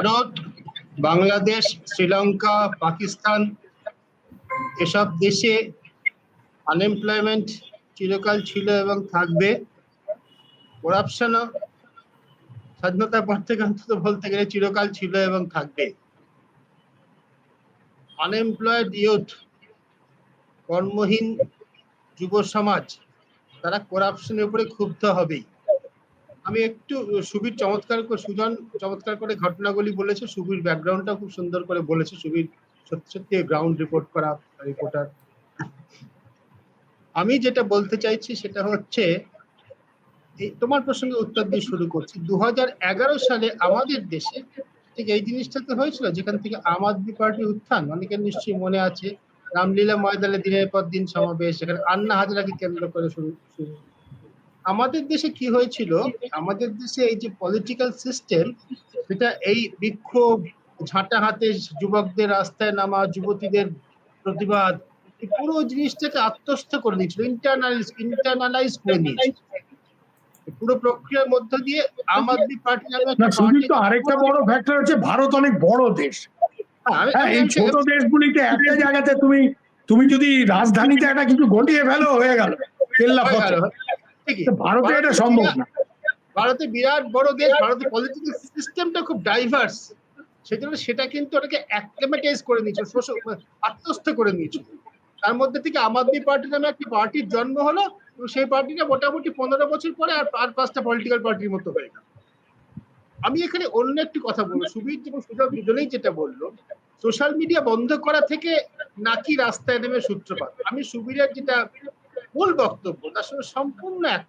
ভারত, বাংলাদেশ, শ্রীলঙ্কা, পাকিস্তান, এসব দেশে আনএমপ্লয়মেন্ট চিরকাল ছিল এবং থাকবে। করাপশনও স্বাধীনতার পর থেকে অন্তত বলতে গেলে চিরকাল ছিল এবং থাকবে। আনএমপ্লয়েড ইউথ কর্মহীন যুব সমাজ, তারা করাপশনের উপরে ক্ষুব্ধ হবেই। আমি একটু সুবীর চমৎকার করে, সুজন চমৎকার করে ঘটনাগুলি বলেছে, সুবীর ব্যাকগ্রাউন্ডটা খুব সুন্দর করে বলেছে, সুবীর সত্যি সত্যি গ্রাউন্ড রিপোর্ট করা রিপোর্টার আমি যেটা বলতে চাইছি সেটা হচ্ছে তোমার প্রসঙ্গে উত্তর দিয়ে শুরু করছি। দু হাজার এগারো সালে আমাদের দেশে ঠিক এই জিনিসটা তো হয়েছিল, যেখান থেকে আম আদমি পার্টির উত্থান, অনেকের নিশ্চয়ই মনে আছে, রামলীলা ময়দানে দিনের পর দিন সমাবেশ, সেখানে আন্না হাজরাকে কেন্দ্র করে শুরু আমাদের দেশে কি হয়েছিল? আমাদের দেশে এই যে পলিটিক্যাল সিস্টেম সেটা এই বিক্ষোভ ঝাঁটা হাতে যুবকদের রাস্তায় নামা যুবতীদের প্রতিবাদ পুরো জিনিসটাকে আত্মস্থ করে দিয়েছিল ইন্টারনালাইজ ইন্টারনালাইজ করে নিয়েছিল। পুরো প্রক্রিয়ার মধ্য দিয়ে আম আদমি পার্টি নামে তো আরেকটা বড় ফ্যাক্টর হচ্ছে ভারত অনেক বড় দেশ। হ্যাঁ এই ছোট দেশগুলিতে একটা জায়গাতে তুমি তুমি যদি রাজধানীতে একটা কিছু ঘটিয়ে ফেলো হয়ে গেল। কেল্লা ভারতে এটা সম্ভব না। ভারতে বিরাট বড় দেশ ভারতের পলিটিক্যাল সিস্টেমটা খুব ডাইভার্স সেটা কিন্তু ওটাকে অ্যাক্লেমেটাইজ করে নিয়েছিল আত্মস্থ করে নিয়েছিল তার মধ্যে থেকে আম আদমি পার্টি নামে একটি পার্টির জন্ম হলো এবং সেই পার্টিটা মোটামুটি পনেরো বছর পরে আর আর পাঁচটা পলিটিক্যাল পার্টির মতো হয়ে গেল। আমি এখানে অন্য একটি কথা বলব সুবীর এবং সুযোগ দুজনেই যেটা বলল সোশ্যাল মিডিয়া বন্ধ করা থেকে নাকি রাস্তায় নেমে সূত্রপাত? আমি সুবীরের যেটা মূল বক্তব্য, তার সঙ্গে সম্পূর্ণ এক।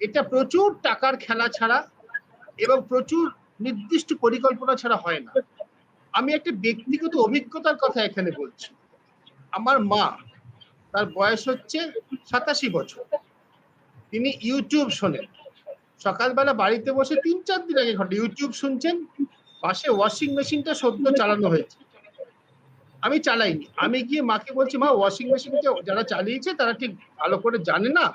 এটা প্রচুর টাকার খেলা ছাড়া এবং প্রচুর নির্দিষ্ট পরিকল্পনা ছাড়া হয় না। আমি একটা ব্যক্তিগত অভিজ্ঞতার কথা এখানে বলছি। আমার মা, তার বয়স হচ্ছে সাতাশি বছর। তিনি ইউটিউব শোনেন। সকালবেলা বাড়িতে বসে তিন চার দিন আগে ঘটে, ইউটিউব শুনছেন, পাশে ওয়াশিং মেশিনটা সদ্য চালানো হয়েছে। আমি চালাইনি। আমি গিয়ে মাকে বলছি, মা ওয়াশিং মেশিনটা যারা চালিয়েছে তারা ঠিক ভালো করে জানে না।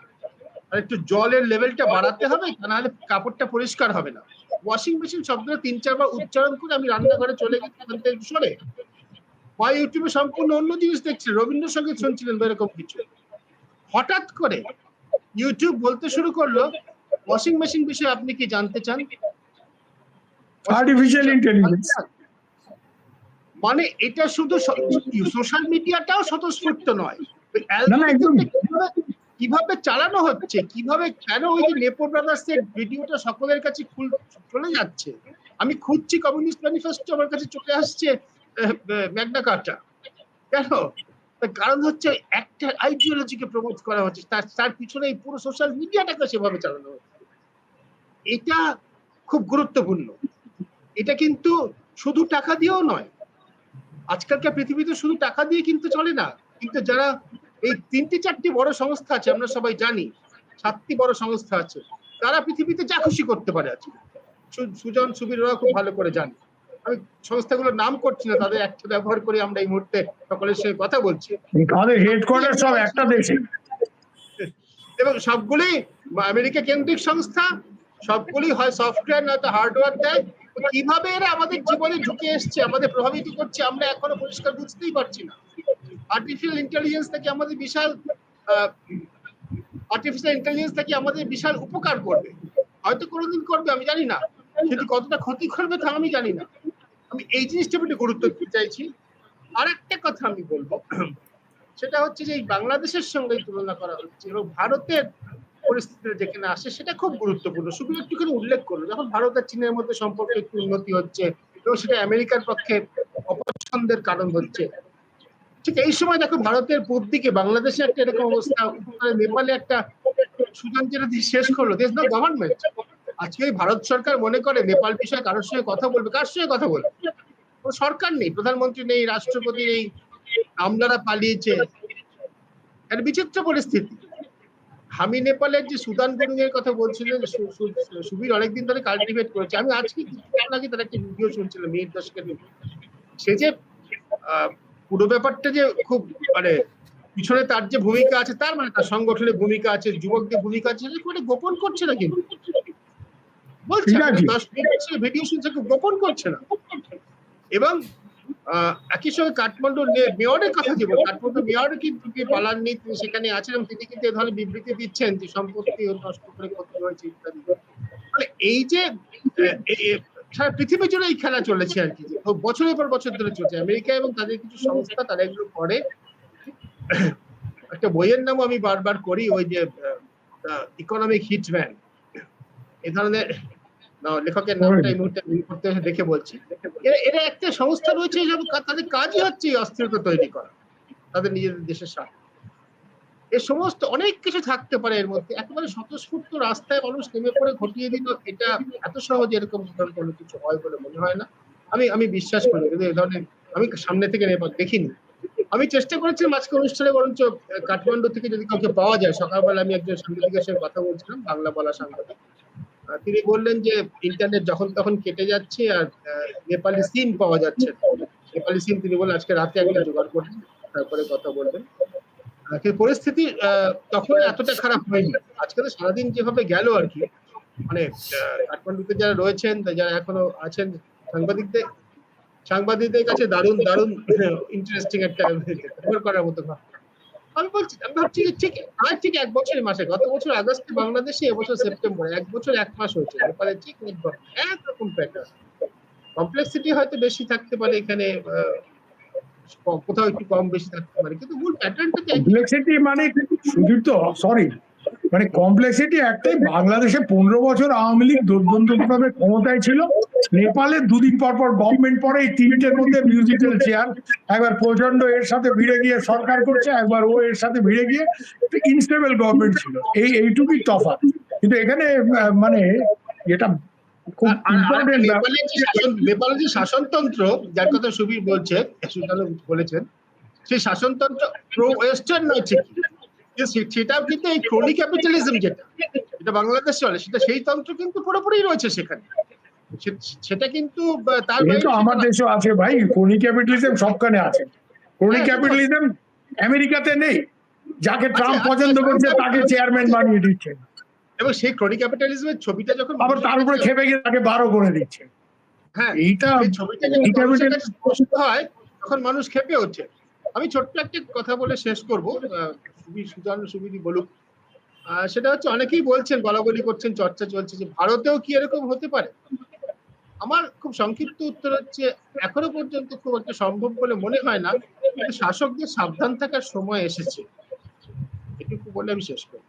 আর একটু জলের লেভেলটা বাড়াতে হবে নাহলে কাপড়টা পরিষ্কার হবে না। ওয়াশিং মেশিন শব্দটা তিন, চারবার উচ্চারণ করে আমি রান্নাঘরে চলে গেছি সরে মা ইউটিউবে সম্পূর্ণ অন্য জিনিস দেখছিলেন রবীন্দ্রসঙ্গীত শুনছিলেন বা এরকম কিছু। হঠাৎ করে ইউটিউব বলতে শুরু করল ওয়াশিং মেশিন বিষয়ে আপনি কি জানতে চান? আর্টিফিশিয়াল ইন্টেলিজেন্স মানে এটা শুধু সোশ্যাল মিডিয়াটাও স্বতঃস্ফূর্ত নয়। কীভাবে চালানো হচ্ছে কীভাবে কেন ওই যে নেপো ব্রাদার্স এর ভিডিওটা সকলের কাছে চলে যাচ্ছে? আমি খুঁজছি কমিউনিস্ট ম্যানিফেস্টো আমার কাছে চলে আসছে ম্যাগনা কার্টা কেন? কারণ হচ্ছে একটা আইডিওলজিকে প্রমোট করা হচ্ছে তার তার পিছনে এই পুরো সোশ্যাল মিডিয়াটাকে সেভাবে চালানো হচ্ছে। এটা খুব গুরুত্বপূর্ণ। এটা কিন্তু শুধু টাকা দিয়েও নয় আজকালকার পৃথিবীতে শুধু টাকা দিয়ে কিন্তু চলে না কিন্তু যারা এই তিনটি চারটি বড় সংস্থা আছে আমরা সবাই জানি সাতটি বড় সংস্থা আছে তারা পৃথিবীতে যা খুশি করতে পারে আজকে। সুজন সুবীর ওরা খুব ভালো করে জানে। আমি সংস্থাগুলোর নাম করছি না তাদের একটা ব্যবহার করে আমরা এই মুহূর্তে সকলের সঙ্গে কথা বলছি। তাদের হেডকোয়ার্টার সব একটা দেশে। এবং সবগুলি আমেরিকা কেন্দ্রিক সংস্থা সবগুলি হয় সফটওয়্যার নয়তো হার্ডওয়্যার দেয়। কীভাবে এরা আমাদের জীবনে ঢুকে এসছে, আমাদের প্রভাবিত করছে, আমরা এখনও পরিষ্কার বুঝতেই পারছি না। আর্টিফিশিয়াল ইন্টেলিজেন্স থেকে আমাদের বিশাল আর্টিফিশিয়াল ইন্টেলিজেন্স থেকে আমাদের বিশাল উপকার করবে। হয়তো কোনোদিন করবে, আমি জানি না। কিন্তু কতটা ক্ষতি করবে তা আমি জানি না। আমি এই জিনিসটা একটু গুরুত্ব দিতে চাইছি। আর একটা কথা আমি বলব। সেটা হচ্ছে যে বাংলাদেশের সঙ্গে তুলনা করা হচ্ছে এবং ভারতের পরিস্থিতি যেখানে আসে, সেটা খুব গুরুত্বপূর্ণ। শুধু একটুখানি উল্লেখ করল যখন ভারত আর চীনের মধ্যে সম্পর্কে একটু উন্নতি হচ্ছে, এবং সেটা আমেরিকার পক্ষে অপছন্দের কারণ হচ্ছে। ঠিক এই সময় দেখো, ভারতের পূর্ব দিকে বাংলাদেশে একটা এরকম অবস্থা নেপালে একটা সুদান যেটা শেষ করল দেশ না গভর্নমেন্ট আজকে ভারত সরকার মনে করে নেপাল বিষয়ে কারোর সঙ্গে কথা বলবে, কার সঙ্গে কথা বলবে? সরকার নেই, প্রধানমন্ত্রী নেই, রাষ্ট্রপতি নেই, আমলারা পালিয়েছে। একটা বিচিত্র পরিস্থিতি। আমি নেপালের যে সুদান গুরুং এর কথা বলছিলেন সুবীর অনেকদিন ধরে কাল্টিভেট করেছে। আমি আজকে কিছুক্ষণ আগে তার একটা ভিডিও শুনছিলাম মিনিট দশকের। সে যে পুরো ব্যাপারটা যে খুব মানে পিছনে তার যে ভূমিকা আছে তার মানে তার সংগঠনের ভূমিকা আছে যুবকদের ভূমিকা আছে সেটা গোপন করছে না কিন্তু। বলছে ভিডিও শুনছে গোপন করছে না। এবং একই সঙ্গে কাঠমান্ডু মেয়রের কথা যে কাঠমান্ডু মেয়র কিন্তু পালাননি তিনি সেখানে আছেন তিনি কিন্তু এ ধরনের বিবৃতি দিচ্ছেন যে সম্পত্তি নষ্ট করে ক্ষতি হয়েছে ইত্যাদি। মানে এই যে সারা পৃথিবী জুড়ে এই খেলা চলেছে আর কি। বছরের পর বছর ধরে চলছে। আমেরিকা এবং তাদের কিছু সংস্থা, তারা এগুলো করে। একটা বইয়ের নামও আমি বারবার করি, ওই যে ইকোনমিক হিটম্যান। এ ধরনের লেখকের নামটা এই মুহূর্তে করতে দেখে বলছি। এরা এরা একটা সংস্থা রয়েছে তাদের কাজই হচ্ছে অস্থিরতা তৈরি করা তাদের নিজেদের দেশের স্বার্থে। এ সমস্ত অনেক কিছু থাকতে পারে এর মধ্যে। একেবারে স্বতঃস্ফূর্ত রাস্তায় মানুষ নেমে পড়ে ঘটিয়ে দিল এটা এত সহজে এরকম কোনো কিছু হয় বলে মনে হয় না। আমি আমি বিশ্বাস করি কিন্তু এই ধরনের আমি সামনে থেকে নেপাল দেখিনি। আমি চেষ্টা করেছিলাম আজকে অনুষ্ঠানে বরঞ্চ কাঠমান্ডু থেকে যদি কাউকে পাওয়া যায় সকালবেলা আমি একজন সাংবাদিকের সঙ্গে কথা বলছিলাম বাংলা বলা সাংবাদিক। তিনি বললেন যে ইন্টারনেট যখন তখন কেটে যাচ্ছে আর নেপালি সিম পাওয়া যাচ্ছে নেপালি সিম তিনি বললেন, আজকে রাতে একটা জোগাড় করবেন তারপরে কথা বলবেন। পরিস্থিতি তখন এতটা খারাপ হয়নি। আজকে তো সারাদিন যেভাবে গেল আর কি মানে কাঠমান্ডুতে যারা রয়েছেন যারা এখনও আছেন, সাংবাদিকদের সাংবাদিকদের কাছে দারুণ দারুণ ইন্টারেস্টিং একটা করার মতো। আমি বলছি, আমি ভাবছি যে ঠিক আর ঠিক এক বছরের মাসে, গত বছর আগস্টে বাংলাদেশে এবছর সেপ্টেম্বর, এক বছর এক মাস হয়েছে। নেপালে ঠিক একরকম প্যাটার্ন কমপ্লেক্সিটি হয়তো বেশি থাকতে পারে এখানে কোথাও একটু কম বেশি থাকতে পারে, কিন্তু মূল প্যাটার্নটা কমপ্লেক্সিটি মানে সুদীপ তো সরি মানে কমপ্লেক্সিটি একটাই, বাংলাদেশে পনেরো বছর আওয়ামী লীগ দুর্দান্তভাবে ক্ষমতায় ছিল নেপালে দুদিন পর পর গভর্নমেন্ট পরে এই তিনটের মধ্যে মিউজিক্যাল চেয়ার একবার প্রচণ্ড এর সাথে ভিড়ে গিয়ে সরকার করছে একবার ও এর সাথে ভিড়ে গিয়ে ইনস্টেবল গভর্নমেন্ট ছিল। এই এইটুকুই তফাৎ। কিন্তু এখানে মানে ইম্পর্টেন্ট নেপালের যে শাসনতন্ত্র যার কথা সুবীর বলছে বলেছেন সেই শাসনতন্ত্র প্রো ওয়েস্টার্ন নয় ঠিকই। কিন্তু সেটাও কিন্তু এই ক্রনি ক্যাপিটালিজম যেটা যেটা বাংলাদেশ চলে সেটা সেই তন্ত্র কিন্তু পুরোপুরি রয়েছে সেখানে। সেটা কিন্তু তার আমার দেশেও আছে ভাই ক্রনি ক্যাপিটালিজম সবখানে আছে। ক্রনি হ্যাঁ, ক্যাপিটালিজম আমেরিকাতে নেই। যাকে ট্রাম্প আচ্ছা, পছন্দ আচ্ছা, করছে আচ্ছা, তাকে আচ্ছা, চেয়ারম্যান আচ্ছা। বানিয়ে দিচ্ছে। এবং সেই ক্রনি ক্যাপিটালিজমের ছবিটা যখন আবার তার উপরে খেপে গিয়ে তাকে বারো করে দিচ্ছে। হ্যাঁ এইটা ছবিটা যখন হয় তখন মানুষ খেপে ওঠে। আমি ছোট্ট একটা কথা বলে শেষ করব সুবীর সুজান সুবিধি বলুক। সেটা হচ্ছে অনেকেই বলছেন বলাবলি করছেন চর্চা চলছে যে ভারতেও কি এরকম হতে পারে? আমার খুব সংক্ষিপ্ত উত্তর হচ্ছে, এখনও পর্যন্ত খুব একটা সম্ভব বলে মনে হয় না শাসকদের সাবধান থাকার সময় এসেছে। এটুকু বলে আমি শেষ করব